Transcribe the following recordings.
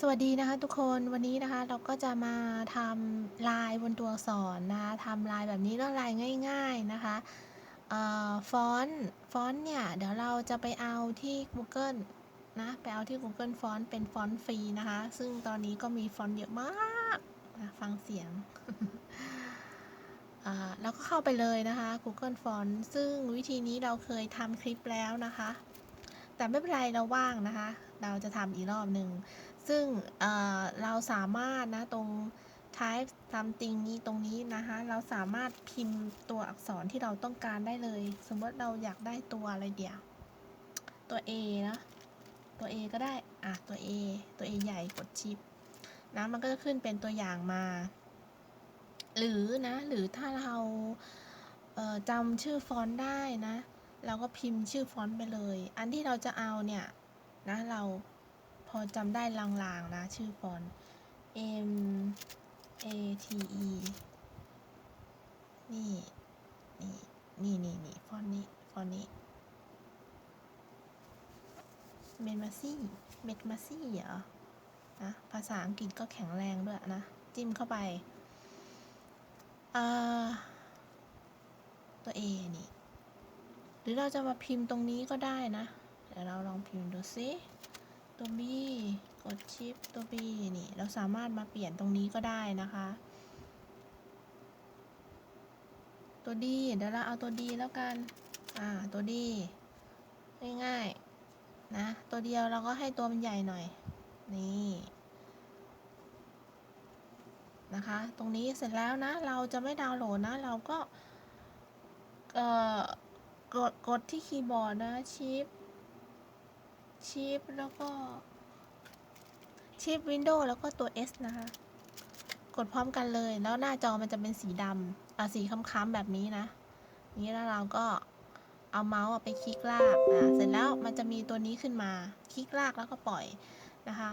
สวัสดีนะคะทุกคนวันนี้นะคะเราก็จะมาทำลายบนตัวอักษรนะคะทำลายแบบนี้แล้วลายง่าย ๆนะคะฟอนต์ฟอนต์เนี่ยเดี๋ยวเราจะไปเอาที่ Google นะไปเอาที่ Google ฟอนต์เป็นฟอนต์ฟรีนะคะซึ่งตอนนี้ก็มีฟอนต์เยอะมากนะฟังเสียงอ่าแล้วก็เข้าไปเลยนะคะ Google Font ซึ่งวิธีนี้เราเคยทำคลิปแล้วนะคะ แต่ไม่เป็นไรเราว่างนะคะ เราจะทำอีกรอบหนึ่ง ซึ่งเเราสามารถนะตรง type something นี้ตรงนี้นะคะเราสามารถพิมพ์ตัวอักษรที่เราต้องการได้เลย สมมติเราอยากได้ตัวอะไรเดียว ตัว A นะตัว A ก็ได้อะตัว A ตัว A ใหญ่กดชิปนะมันก็จะขึ้นเป็นตัวอย่างมา หรือนะหรือถ้าเราเจำชื่อฟอนต์ได้นะ เราก็พิมพ์ชื่อฟอนต์ไปเลย อันที่เราจะเอาเนี่ยนะเรา พอจำได้ลางๆนะ ชื่อฟอน M A T E นี่ นี่ นี่นี่นี่ฟอนนี้ ฟอนนี้เมนมาซี่ เมดมาซี่เหรอ นะ ภาษาอังกฤษก็แข็งแรงด้วยนะ จิ้มเข้าไปตัว A นี่ หรือเราจะมาพิมพ์ตรงนี้ก็ได้นะ เดี๋ยวเราลองพิมพ์ดูซิ ตัว B กดชิปตัว B นี่เราสามารถมาเปลี่ยนตรงนี้ก็ได้นะคะ ตัว D เดี๋ยวเราเอาตัว D แล้วกัน อ่าตัว D ง่ายๆนะตัวเดียวเราก็ให้ตัวมันใหญ่หน่อย นี่นะคะ ตรงนี้เสร็จแล้วนะ เราจะไม่ดาวน์โหลดนะ เราก็เอ่อกดกดที่คีย์บอร์ดนะชิป ชิปแล้วก็ชิปวินโดว์แล้วก็ตัว S นะคะ กดพร้อมกันเลย แล้วหน้าจอมันจะเป็นสีดำอะสีค้ำๆแบบนี้นะ นี้แล้วเราก็เอาเมาส์ไปคลิกลากอะเสร็จแล้วมันจะมีตัวนี้ขึ้นมา คลิกลากแล้วก็ปล่อยนะคะ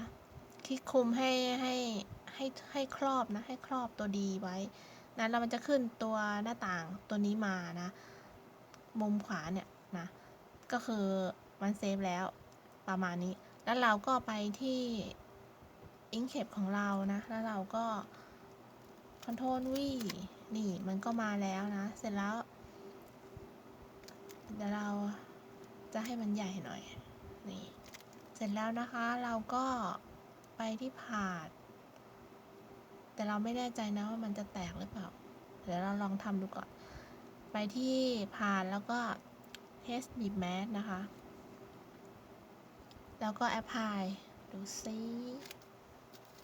คลิกคุมให้ให้ให้ให้ครอบนะ ให้ครอบตัวดีไว้นะแล้วมันจะขึ้นตัวหน้าต่างตัวนี้มานะ มุมขวาเนี่ยนะ ก็คือมันเซฟแล้ว ประมาณนี้ แล้วเราก็ไปที่ Inkscape ของเรานะ แล้วเราก็ Ctrl V นี่มันก็มาแล้วนะ เสร็จแล้ว เดี๋ยวเราจะให้มันใหญ่หน่อย นี่ เสร็จแล้วนะคะ เราก็ไปที่ผาด แต่เราไม่แน่ใจนะว่ามันจะแตกหรือเปล่า เดี๋ยวเราลองทำดูก่อน ไปที่ผ่านแล้วก็ test beep mat นะคะ แล้วก็ apply ดูซิ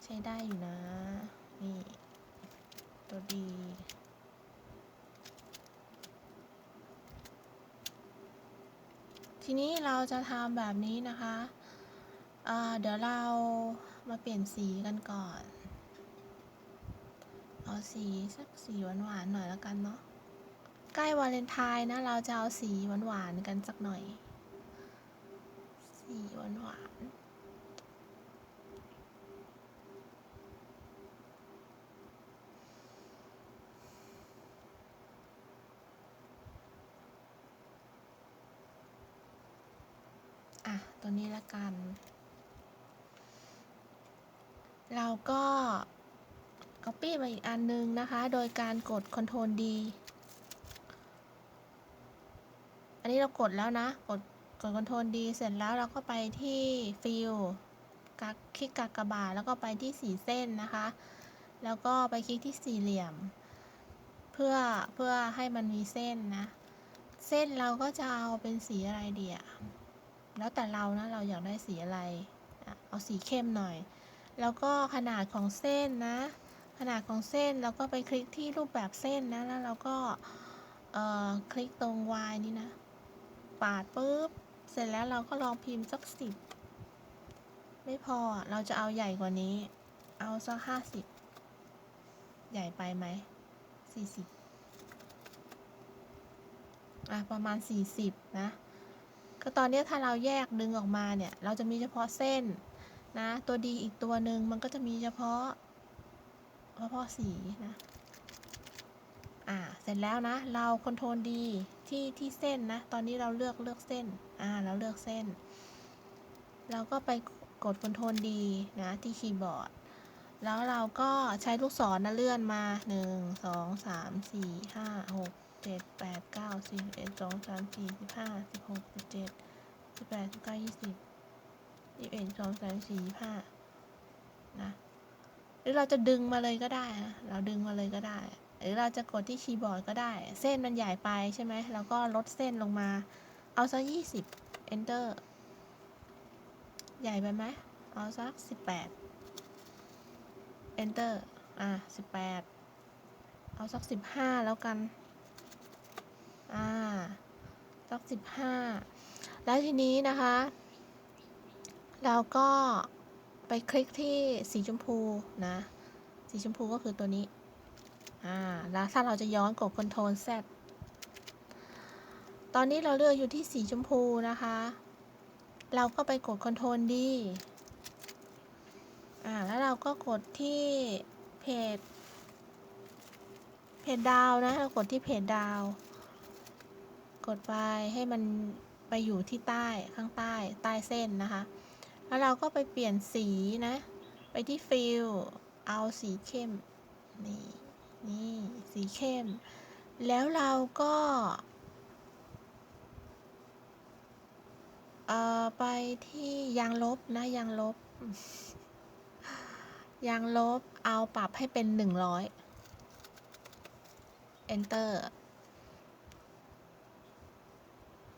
ใช้ได้อยู่นะ นี่ ตัวดี ทีนี้เราจะทำแบบนี้นะคะเดี๋ยวเรามาเปลี่ยนสีกันก่อน เอาสีสักสีหวานๆหน่อยแล้วกันเนาะ ใกล้วาเลนไทน์นะ เราจะเอาสีหวานๆกันสักหน่อย สีหวานๆอะ ตัวนี้ละกัน เราก็ Copy มาอีกอันนึงนะคะ โดยการกด Ctrl D อันนี้เรากดแล้วนะ กด กด Ctrl D เสร็จแล้วเราก็ไปที่ Fill กักคลิกกากบาทแล้วก็ไปที่สีเส้นนะคะ แล้วก็ไปคลิกที่สี่เหลี่ยม เพื่อเพื่อให้มันมีเส้นนะ เส้นเราก็จะเอาเป็นสีอะไรเดียแล้วแต่เรานะเราอยากได้สีอะไรเอาสีเข้มหน่อย แล้วก็ขนาดของเส้นนะ ขนาดของเส้นเราก็ไปคลิกที่รูปแบบเส้นนะแล้วเราก็คลิกตรง Y นี่นะ ปาดปุ๊บ เสร็จแล้วเราก็ลองพิมพ์สักสิบไม่พอเราจะเอาใหญ่กว่านี้ เอาสักห้าสิบใหญ่ไปไหมสี่สิบอะประมาณสี่สิบนะก็ตอนนี้ถ้าเราแยกดึงออกมาเนี่ย เราจะมีเฉพาะเส้นนะ ตัวดีอีกตัวหนึ่งมันก็จะมีเฉพาะเฉพาะสีนะ อ่า เสร็จแล้วนะ เราคอนโทรลดีที่ที่เส้นนะ ตอนนี้เราเลือกเลือกเส้น อ่า เราเลือกเส้น เราก็ไปกด Ctrl D นะ ที่คีย์บอร์ด แล้วเราก็ใช้ลูกศรนะเลื่อนมา 1 2 3 4 5 6 7 8 9 10 11 12 13 14 15 16 17 18 19 20 21 2 3 4 5นะ หรือเราจะดึงมาเลยก็ได้นะ เราดึงมาเลยก็ได้ หรือเราจะกดที่คีย์บอร์ดก็ได้ เส้นมันใหญ่ไปใช่ไหมเราก็ลดเส้นลงมา เอาสักยี่สิบ enter ใหญ่ไปไหมเอาสักสิบแปด enter อะสิบแปดเอาสักสิบห้าแล้วกัน อ่า สักสิบห้า แล้วทีนี้นะคะ เราก็ไปคลิกที่สีชมพูนะ สีชมพูก็คือตัวนี้ อ่าแล้วถ้าเราจะย้อนกด Ctrl Z ตอนนี้เราเลือกอยู่ที่สีชมพูนะคะ เราก็ไปกด Ctrl D อ่าแล้วเราก็กดที่เพจ เพจดาวนะเรากดที่เพจดาว กดไปให้มันไปอยู่ที่ใต้ข้างใต้ใต้เส้นนะคะ แล้วเราก็ไปเปลี่ยนสีนะ ไปที่ฟิลเอาสีเข้มนี่ นี่สีเข้ม แล้วเราก็เอ่อไปที่ยางลบนะยางลบ ยางลบเอาปรับให้เป็นหนึ่งร้อย enter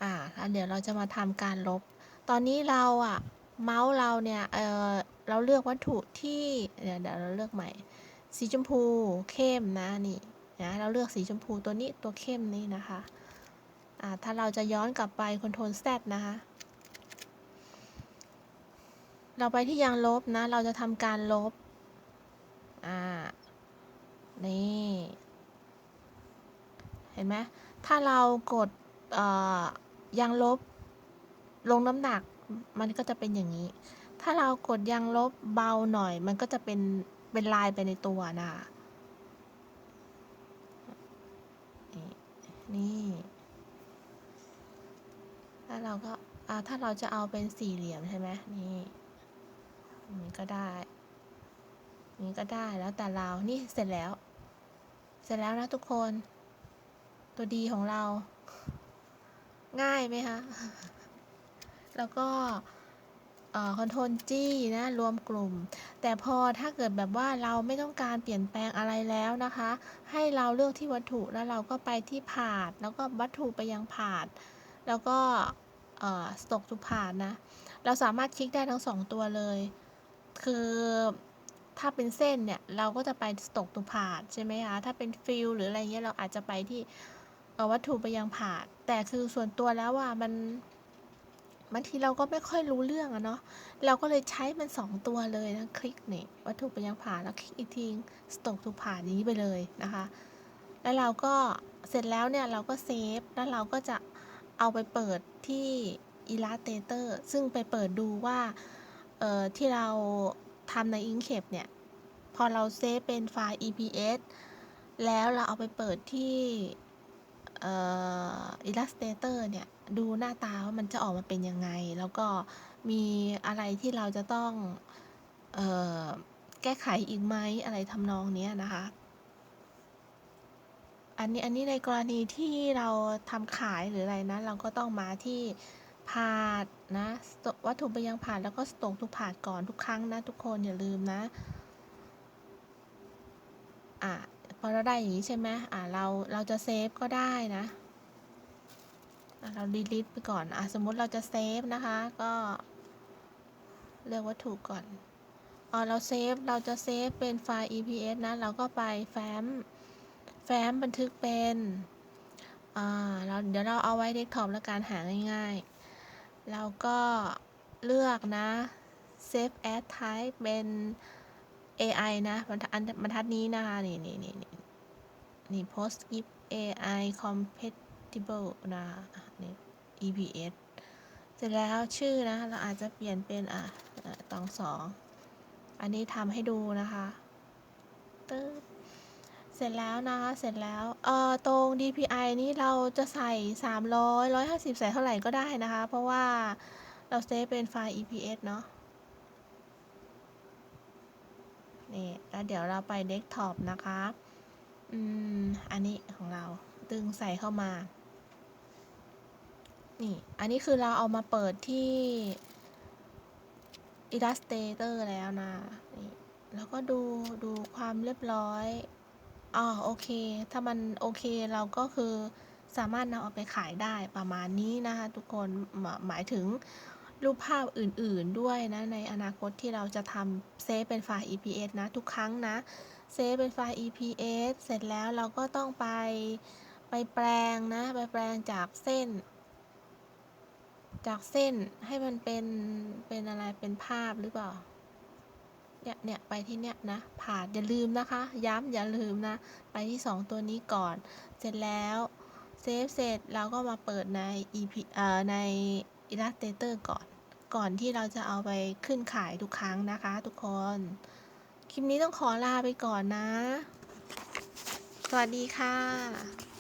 อ่าแล้วเดี๋ยวเราจะมาทำการลบ ตอนนี้เราอะเมาส์เราเนี่ย เออเราเลือกวัตถุที่ เดี๋ยวเดี๋ยวเราเลือกใหม่ สีชมพูเข้มนะนี่นะเราเลือกสีชมพูตัวนี้ตัวเข้มนี่นะคะอ่าถ้าเราจะย้อนกลับไป Ctrl Z นะคะ เราไปที่ยางลบนะ เราจะทำการลบอ่านี่เห็นไหมถ้าเรากดยางลบลงน้ำหนักมันก็จะเป็นอย่างนี้ ถ้าเรากดยางลบเบาหน่อย มันก็จะเป็น เป็นลายไปในตัวนะคะนี่แล้วเราก็าถ้าเราจะเอาเป็นสี่เหลี่ยมใช่ไหมนี่นี่ก็ได้ นี่ก็ได้แล้วแต่เรา นี่เสร็จแล้ว เสร็จแล้วนะทุกคน ตัวดีของเรา ง่ายไหมคะ แล้วก็ คอนโทรลจี้นะรวมกลุ่ม แต่พอถ้าเกิดแบบว่าเราไม่ต้องการเปลี่ยนแปลงอะไรแล้วนะคะ ให้เราเลือกที่วัตถุแล้วเราก็ไปที่ผาด แล้วก็วัตถุไปยังผาด แล้วก็สต็อกทุกผาดนะ เราสามารถคลิกได้ทั้งสองตัวเลย คือถ้าเป็นเส้นเนี่ยเราก็จะไปสต็อกตุผาดใช่ไหมคะถ้าเป็นฟิลหรืออะไรเงี้ยเราอาจจะไปที่วัตถุไปยังผาด แต่คือส่วนตัวแล้วว่ามัน บางทีเราก็ไม่ค่อยรู้เรื่องอะเนาะเราก็เลยใช้มัน 2 ตัวเลยนะคลิกนี่วัตถุไปยังผ่านแล้วคลิกอีกทีสต็อกทูกผ่านนี้ไปเลยนะคะ แล้วเราก็เสร็จแล้วเนี่ยเราก็เซฟแล้วเราก็จะเอาไปเปิดที่ Illustrator ซึ่งไปเปิดดูว่าเอ่อที่เราทำใน Inkscape เนี่ย พอเราเซฟเป็นไฟล์ EPS แล้วเราเอาไปเปิดที่อ่อ Illustrator เนี่ย ดูหน้าตาว่ามันจะออกมาเป็นยังไง แล้วก็มีอะไรที่เราจะต้องออแก้ไขอีกไหมอะไรทำนองนี้นะคะ อันนี้อันนี้ในกรณีที่เราทำขายหรืออะไรนะเราก็ต้องมาที่ผาดนะวัตถุไปยังผาดแล้วก็สตกทุกผาดก่อนทุกครั้งนะทุกคนอย่าลืมนะอะพอเราได้อย่างนี้ใช่ไหมอะเราเราจะเซฟก็ได้นะ เราดีลิทไปก่อนอะสมมติเราจะเซฟนะคะ ก็เลือกวัตถุก่อนอ๋อเราเซฟ เราจะเซฟเป็นไฟล์ EPS นะ เราก็ไปแฟ้ม แฟ้มบันทึกเป็นอ่าเราเดี๋ยวเราเอาไว้เดสก์ท็อปแล้วการหาง่ายๆ เราก็เลือกนะ save as type เป็น AI นะบรรทัดบรรทัดนี้นะคะ นี่นี่นี่นี่ post if AI compatible compatible นะคนี่ EPS เสร็จแล้วชื่อนะ เราอาจจะเปลี่ยนเป็นอะตองสอง อันนี้ทำให้ดูนะคะตึ๊บเสร็จแล้วนะคะ เสร็จแล้ว เอ่อ ตรง DPI นี้เราจะใส่ 300 150 ใส่เท่าไหร่ก็ได้นะคะ เพราะว่าเราเซฟเป็นไฟล์ EPS เนาะ นี่ แล้วเดี๋ยวเราไปเดสก์ท็อปนะคะ อืม อันนี้ของเราดึงใส่เข้ามา นี่ อันนี้คือเราเอามาเปิดที่ Illustrator แล้วนะ นี่ แล้วก็ดูดูความเรียบร้อย อ๋อโอเค ถ้ามันโอเคเราก็คือสามารถนำเอาไปขายได้ประมาณนี้นะคะทุกคนหมหมายถึงรูปภาพอื่นๆด้วยนะในอนาคตที่เราจะทำเซฟเป็นไฟล์ EPS นะ ทุกครั้งนะเซฟเป็นไฟล์ EPS เสร็จแล้วเราก็ต้องไปไปแปลงนะ ไปแปลงจากเส้น จากเส้นให้มันเป็นเป็นอะไรเป็นภาพหรือเปล่าเนี่ยเนี่ยไปที่เนี่ยนะผ่านอย่าลืมนะคะ ย้ำอย่าลืมนะ ไปที่ 2 ตัวนี้ก่อน เสร็จแล้วเซฟเสร็จเราก็มาเปิดใน EP เอ่อใน Illustrator ก่อน ก่อนที่เราจะเอาไปขึ้นขายทุกครั้งนะคะทุกคน คลิปนี้ต้องขอลาไปก่อนนะ สวัสดีค่ะ